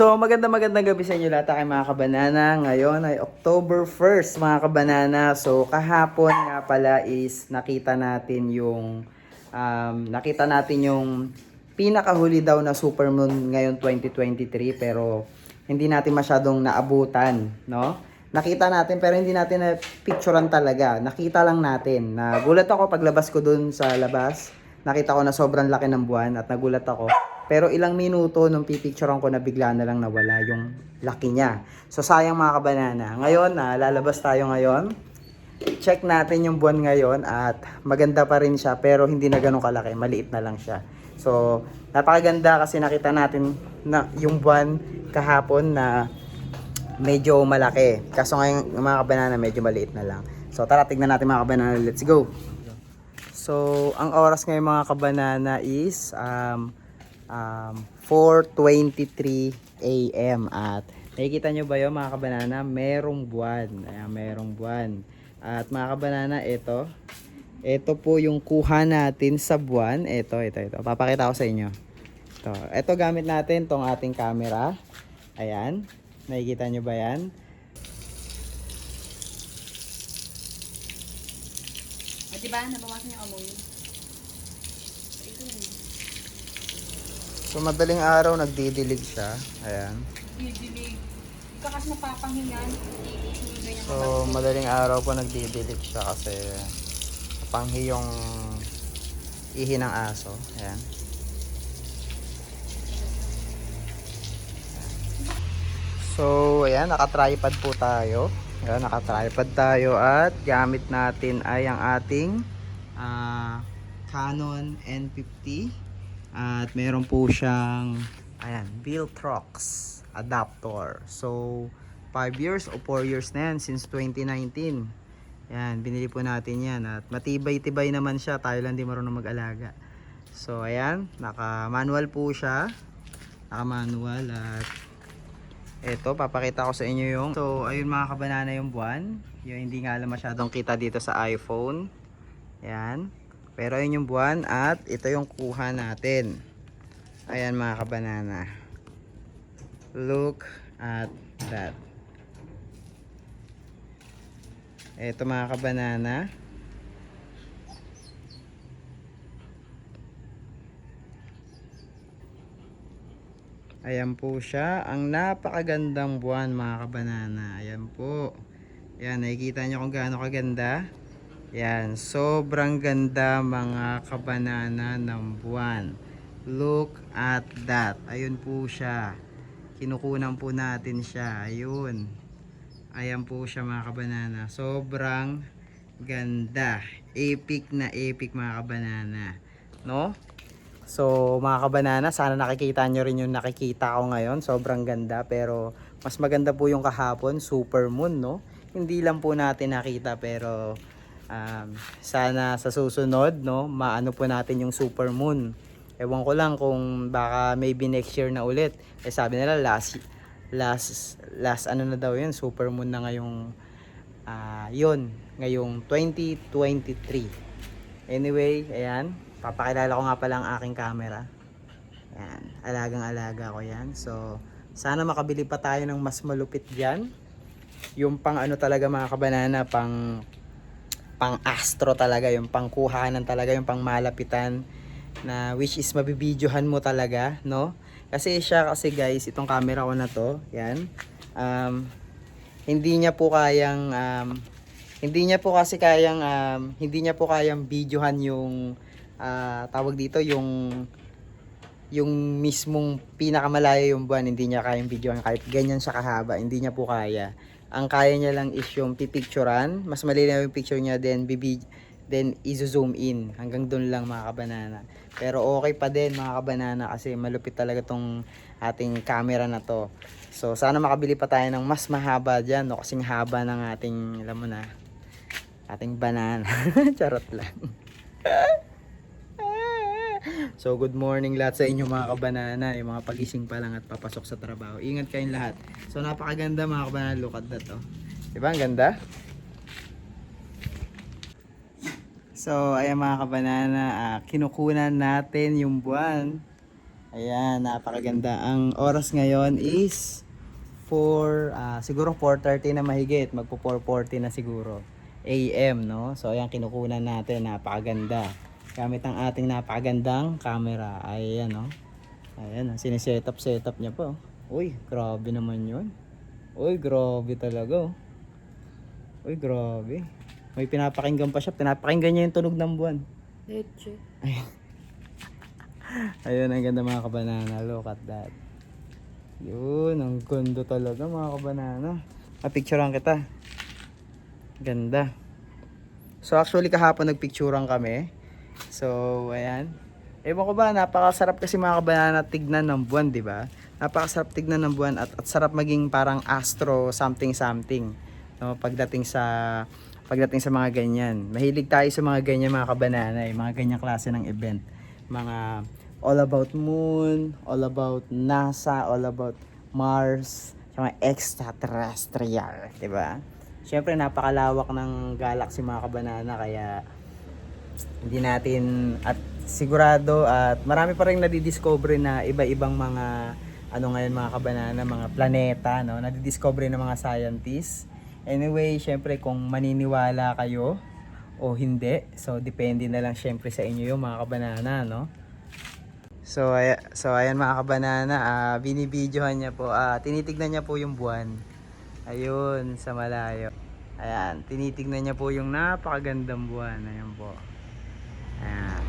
So, maganda magandang gabi sa inyo lahat kay mga kabanana. Ngayon ay October 1st mga kabanana. So, kahapon nga pala is nakita natin yung um, nakita natin yung pinakahuli daw na supermoon ngayon 2023 pero hindi natin masyadong naabutan, no? Nakita natin pero hindi natin na picturean talaga. Nakita lang natin. Nagulat ako paglabas ko dun sa labas. Nakita ko na sobrang laki ng buwan at nagulat ako. Pero ilang minuto nung pipicturean ko na bigla na lang nawala yung laki niya. So sayang mga kabanana. Ngayon na lalabas tayo ngayon. Check natin yung buwan ngayon at maganda pa rin siya pero hindi na ganun kalaki. Maliit na lang siya. So napakaganda kasi nakita natin na yung buwan kahapon na medyo malaki. Kaso ngayon mga kabanana medyo maliit na lang. So tara tignan natin mga kabanana. Let's go! So ang oras ngayon mga kabanana is um, um, 4.23 a.m. At nakikita nyo ba yun mga kabanana? Merong buwan. Ayan, merong buwan. At mga kabanana, ito. Ito po yung kuha natin sa buwan. Ito, ito, ito. Papakita ko sa inyo. Ito, ito gamit natin tong ating camera. Ayan. Nakikita nyo ba yan? O, diba? Nabawasan yung amoy. Ito yun. So madaling araw nagdidilig siya. Ayan. Didilig. Ikaw kasi napapanghingan. So madaling araw po nagdidilig siya kasi panghi yung ihi ng aso. Ayan. So, ayan, naka-tripod po tayo. Ayan, naka-tripod tayo at gamit natin ay ang ating ah, Canon N50 at meron po siyang ayan, Viltrox adapter. So, 5 years o 4 years na yan since 2019. Yan, binili po natin yan at matibay-tibay naman siya. Tayo lang di marunong mag-alaga. So, ayan, naka-manual po siya. Naka-manual at eto, papakita ko sa inyo yung So, ayun mga kabanana yung buwan. Yung hindi nga lang masyadong kita dito sa iPhone. Yan. Pero ayun yung buwan at ito yung kuha natin. Ayan mga kabanana. Look at that. Ito mga kabanana. Ayan po siya. Ang napakagandang buwan mga kabanana. Ayan po. Ayan, nakikita nyo kung gaano kaganda. Ayan, sobrang ganda mga kabanana ng buwan. Look at that. Ayun po siya. Kinukunan po natin siya. Ayun. Ayan po siya mga kabanana. Sobrang ganda. Epic na epic mga kabanana. No? So mga kabanana, sana nakikita nyo rin yung nakikita ko ngayon. Sobrang ganda pero mas maganda po yung kahapon, super moon, no? Hindi lang po natin nakita pero um, sana sa susunod, no, maano po natin yung super moon. Ewan ko lang kung baka maybe next year na ulit. Eh sabi nila last last last ano na daw yun, super moon na ngayong ah yun, ngayong 2023. Anyway, ayan, papakilala ko nga pala ang aking camera. Ayan, alagang-alaga ko yan. So, sana makabili pa tayo ng mas malupit dyan. Yung pang ano talaga mga kabanana, pang pang astro talaga, yung pang kuhanan talaga, yung pang malapitan na which is mabibidyohan mo talaga, no? Kasi siya kasi guys, itong camera ko na to, yan. Um, hindi niya po kayang um, hindi niya po kasi kayang um, hindi niya po kayang videohan yung ah, tawag dito yung yung mismong pinakamalayo yung buwan hindi niya kayang videohan kahit ganyan siya kahaba hindi niya po kaya ang kaya niya lang is yung pipicturan mas malinaw yung picture niya then bibi then i-zoom in. Hanggang doon lang mga kabanana. Pero okay pa din mga kabanana kasi malupit talaga tong ating camera na to. So sana makabili pa tayo ng mas mahaba dyan no? kasing haba ng ating alam mo na ating banana. Charot lang So good morning lahat sa inyo mga kabanana, yung mga pagising pa lang at papasok sa trabaho. Ingat kayong lahat. So napakaganda mga kabanana, look at that oh. Diba ang ganda? So ayan mga kabanana, ah, kinukunan natin yung buwan. Ayan, napakaganda. Ang oras ngayon is 4, ah, siguro 4.30 na mahigit. Magpo 4.40 na siguro. AM, no? So, ayan, kinukunan natin. Napakaganda. Gamit ang ating napakagandang camera. Ayan, no? Ayan, siniset up, set up niya po. Uy, grabe naman yun. Uy, grabe talaga, oh. Uy, grabe. May pinapakinggan pa siya. Pinapakinggan niya yung tunog ng buwan. Leche. Ayun, ang ganda mga kabanana. Look at that. Yun, ang ganda talaga mga kabanana. Papicturean kita. Ganda. So actually kahapon nagpicturean kami. So, ayan. Ewan ko ba, napakasarap kasi mga kabanana tignan ng buwan, di ba? Napakasarap tignan ng buwan at, at sarap maging parang astro something something. No, pagdating sa pagdating sa mga ganyan. Mahilig tayo sa mga ganyan mga kabanana, eh, mga ganyang klase ng event. Mga all about moon, all about NASA, all about Mars, mga extraterrestrial, di ba? Siyempre napakalawak ng galaxy mga kabanana kaya hindi natin at sigurado at marami pa rin nadidiscover na iba-ibang mga ano ngayon mga kabanana, mga planeta, no? Nadidiscover ng mga scientists. Anyway, syempre kung maniniwala kayo o hindi, so depende na lang syempre sa inyo yung mga kabanana, no? So, ay so ayan mga kabanana, ah binibidyohan niya po, ah tinitignan niya po yung buwan. Ayun, sa malayo. Ayan, tinitignan niya po yung napakagandang buwan. Ayan po. Ayan.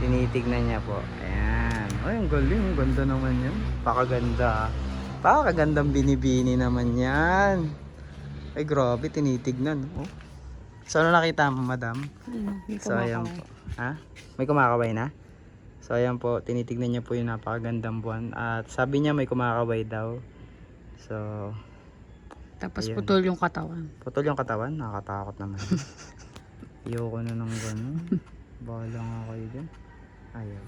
Tinitignan niya po. Ayan. Ay, ang galing. Ang ganda naman yan. Pakaganda. Pakagandang binibini naman yan. Ay, grabe. Tinitignan. Oh. So, ano nakita mo, madam? So, ayan po. Ha? May kumakaway na? So, ayan po. Tinitignan niya po yung napakagandang buwan. At sabi niya may kumakaway daw. So, Tapos Ayun. putol yung katawan. Putol yung katawan, nakakatakot naman. Ayoko na ng gano'n. Bahala nga kayo dyan. Ayaw.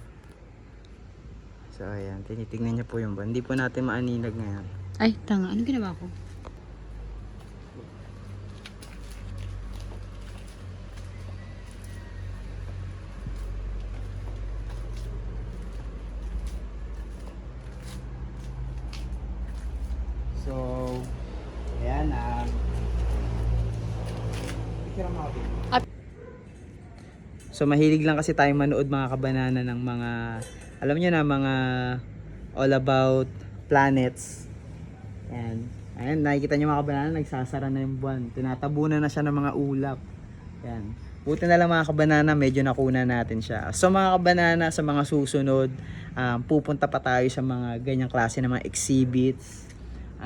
So ayan, tinitignan niya po yung buwan. Hindi po natin maaninag ngayon. Ay, tanga. Ano ginawa ko? So, ayan ako. At- So mahilig lang kasi tayo manood mga kabanana ng mga alam niyo na mga all about planets. Ayan. Ayan, nakikita niyo mga kabanana, nagsasara na yung buwan. Tinatabunan na siya ng mga ulap. Ayan. Buti na lang mga kabanana, medyo nakuna natin siya. So mga kabanana, sa mga susunod, um, pupunta pa tayo sa mga ganyang klase ng mga exhibits.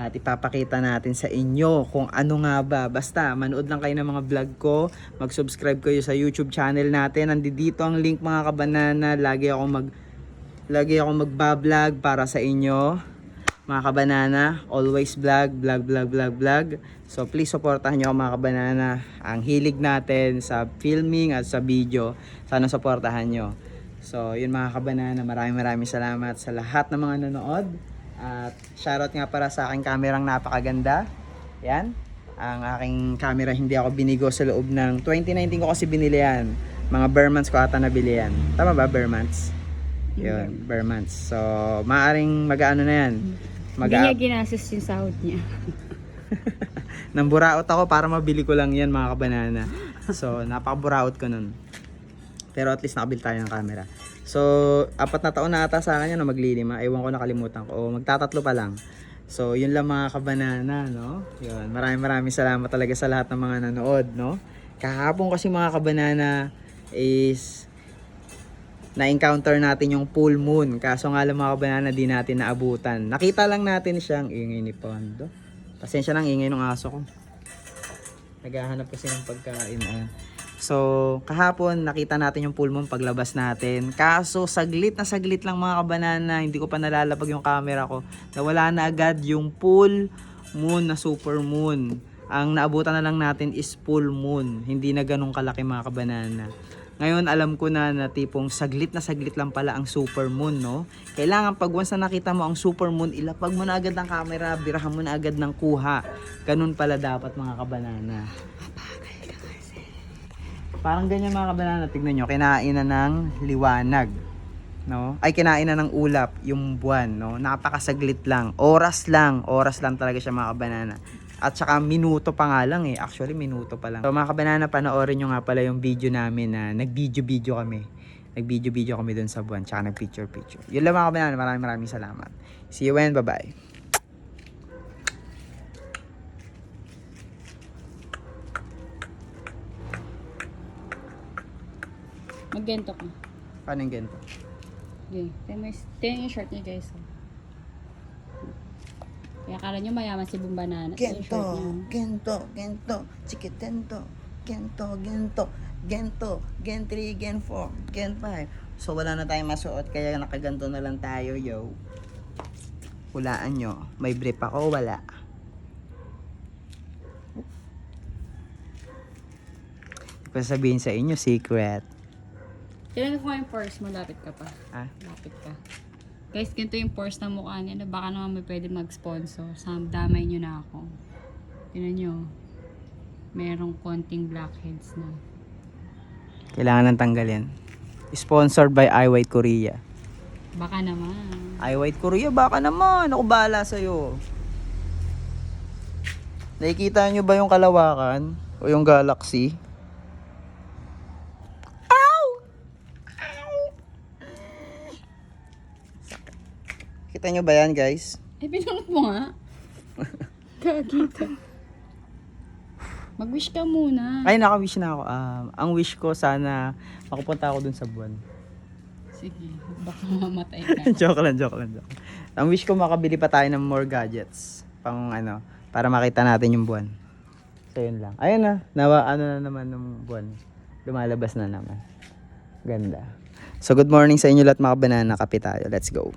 At ipapakita natin sa inyo kung ano nga ba. Basta, manood lang kayo ng mga vlog ko. Mag-subscribe kayo sa YouTube channel natin. Nandito ang link mga kabanana. Lagi ako mag lagi ako magba-vlog para sa inyo. Mga kabanana, always vlog, vlog, vlog, vlog, vlog. So please supportahan ako mga kabanana. Ang hilig natin sa filming at sa video. Sana supportahan nyo. So yun mga kabanana, maraming maraming salamat sa lahat ng mga nanood. At shoutout nga para sa aking kamerang napakaganda. Yan. Ang aking camera hindi ako binigo sa loob ng 2019 ko kasi binili yan. Mga Bermans ko ata nabili yan. Tama ba Bermans? Yun, Bermans. So, maaring mag-ano na yan. Mag Hindi niya ginastos yung sahod niya. Namburaot ako para mabili ko lang yan mga kabanana. So, napakaburaot ko nun. Pero at least nakabili tayo ng camera. So, apat na taon na ata sa akin yan na maglilima. Ewan ko nakalimutan ko. O, magtatatlo pa lang. So, yun lang mga kabanana, no? Yun. Maraming maraming salamat talaga sa lahat ng mga nanood, no? Kahapon kasi mga kabanana is na-encounter natin yung full moon. Kaso nga lang mga kabanana, di natin naabutan. Nakita lang natin siyang ingay ni Pondo. Pasensya lang, ingay ng aso ko. Naghahanap kasi ng pagkain. Ayan. So, kahapon nakita natin yung full moon paglabas natin. Kaso, saglit na saglit lang mga kabanana. Hindi ko pa nalalapag yung camera ko. Nawala na agad yung full moon na super moon. Ang naabutan na lang natin is full moon. Hindi na ganun kalaki mga kabanana. Ngayon alam ko na na tipong saglit na saglit lang pala ang super moon, no? Kailangan pag once na nakita mo ang super moon, ilapag mo na agad ng camera, birahan mo na agad ng kuha. Ganun pala dapat mga kabanana. Parang ganyan mga kabanana, tignan nyo, kinain na ng liwanag. no? Ay kinain na ng ulap yung buwan, no? Napakasaglit lang. Oras lang, oras lang talaga siya mga kabanana. At saka minuto pa nga lang eh. Actually, minuto pa lang. So mga kabanana, panoorin nyo nga pala yung video namin na nag-video-video kami. Nag-video-video kami dun sa buwan, tsaka nag-picture-picture. Yun lang mga kabanana, maraming maraming salamat. See you and bye-bye. Maggento ka. Paano yung ganito? Okay. Tingnan yung short niya guys. oh. Kaya akala nyo mayaman si. Ito yung short niya. gento, gento, chikitento, gento, gento, gento, gen 3, gen 4, gen 5. So wala na tayong masuot kaya nakaganto na lang tayo, yo. Hulaan nyo, may brief ako, wala. Hindi ko sabihin sa inyo, secret. Tingnan ko yung pores mo. Lapit ka pa. Ah? Lapit ka. Guys, ganito yung pores ng mukha niya. Baka naman may pwede mag-sponsor. Sa damay nyo na ako. Tingnan nyo. Merong konting blackheads na. Kailangan nang tanggalin. Sponsored by iWhite Korea. Baka naman. iWhite Korea, baka naman. Ako bahala sa'yo. Nakikita nyo ba yung kalawakan? O yung galaxy? Kita nyo ba yan, guys? Eh, pinunod mo nga. Kagita. Mag-wish ka muna. Ay, naka-wish na ako. Um, ang wish ko, sana makapunta ako dun sa buwan. Sige, baka mamatay ka. joke lang, joke lang, joke. Ang wish ko makabili pa tayo ng more gadgets. Pang ano, para makita natin yung buwan. So yun lang. Ayun na, nawa ano na naman ng buwan. Lumalabas na naman. Ganda. So good morning sa inyo lahat mga banana. Kape tayo. Let's go.